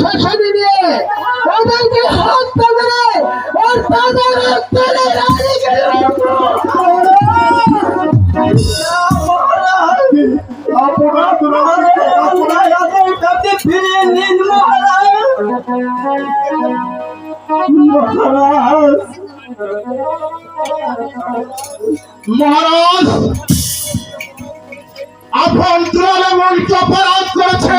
শাসনে নিয়ে ওদেরকে হত্যা করে ওর তাদের মহারাজ মহারাজ মহারাজ আভ্যন্তর অপরাধ করেছে।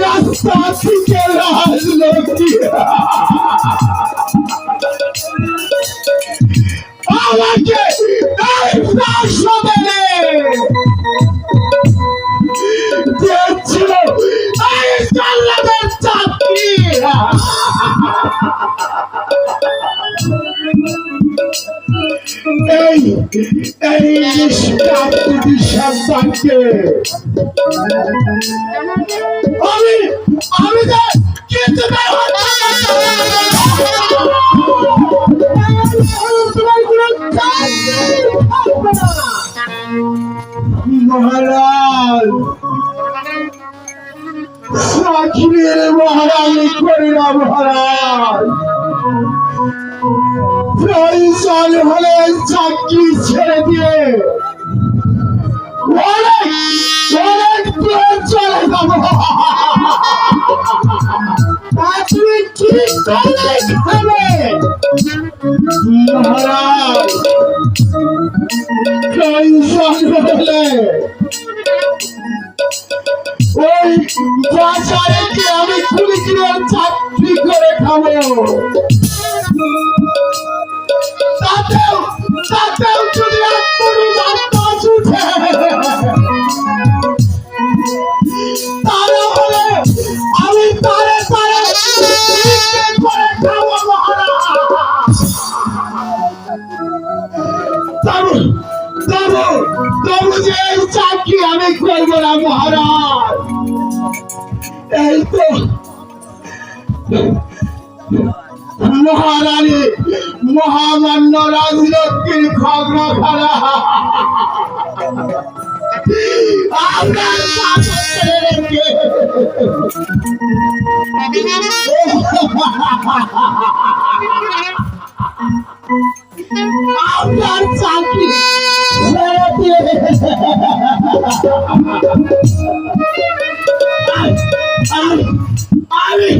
রাস্তা থেকে আমাকে সবেলে দিয়েছিল এই নিষ্পাপটি সন্তানকে আমি আমি যে কিন্তু মহারাজ ওই বাজারে আমি কুড়ি কিলো চাকরি করে খাব তাতেও তাতেও যদি আমি করব না মহারাজ। এই তো মহারানী মহামান্য রাজলক্ষ্মীর খগ্র রেখে আপনার আমি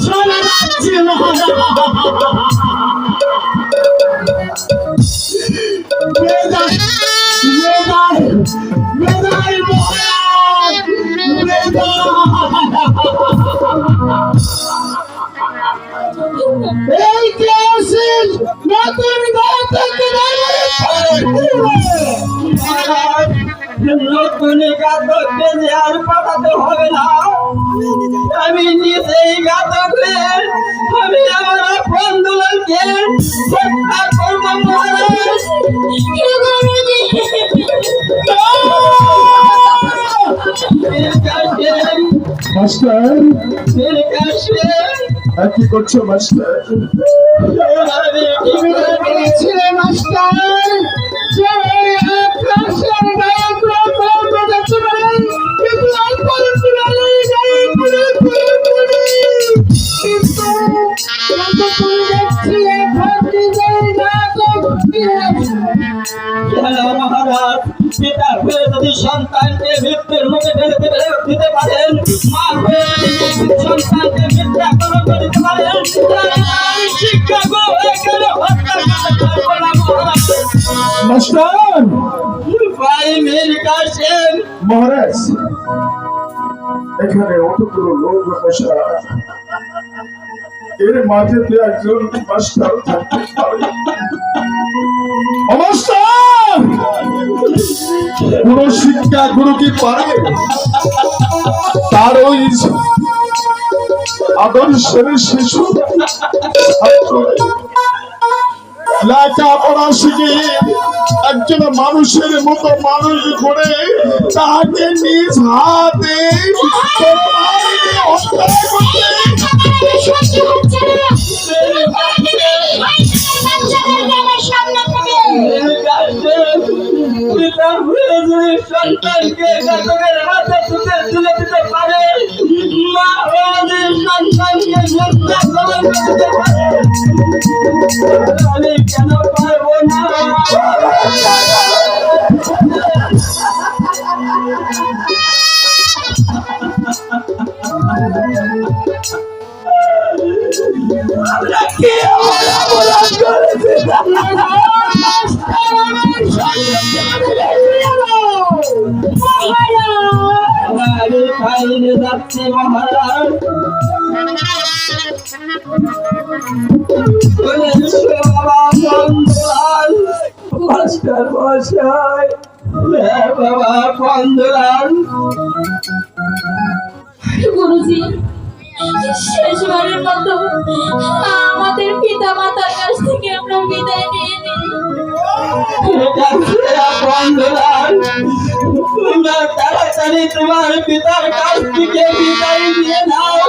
চলে যাচ্ছি এই কেসিল নতুন গাঁ থেকে নতুন গাতককে আর পাঠাতে হবে না আমি নিজেই গাতক আমি আমার আপন দুলালকে হত্যা করব মহারাজ মাস্টার আর কি করছ মাস্টার মাস্টার মহারাজ, এখানে অতগুলো লোক বসা এর মাঝে তো একজন মাস্টার থাকতে কোন শিক্ষা গুরু কি পারে? তার ওই আদর্শের শিশু। লেখাপড়া শিখে একজন মানুষের মতো মানুষ করে তাকে নিজ হাতে সন্তানকে হাতে তুলে তুলে আমি কেন পারব না? আমরা কি অপরাধ করেছি? খাইয়ে যাচ্ছি মহারাজ। গুরুজি, শেষবারের মতো আমাদের পিতা মাতার কাছ থেকে আমরা বিদায় নিয়ে নিই। তাড়াতাড়ি তোমার পিতার কাছ থেকে বিদায় নিয়ে নাও।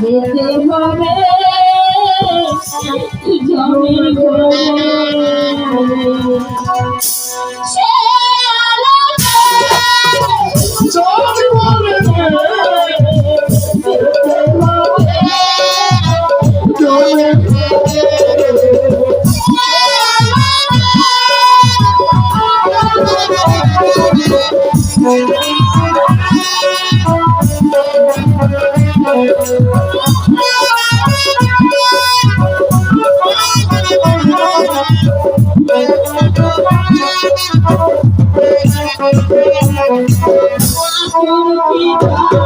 যেতে হবে জমির ঘরে Thank you.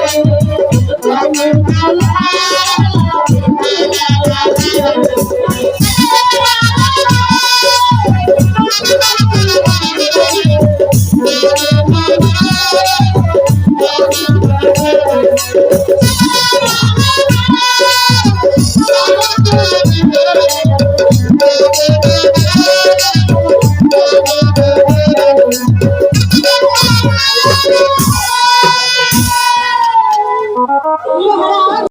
Thank you.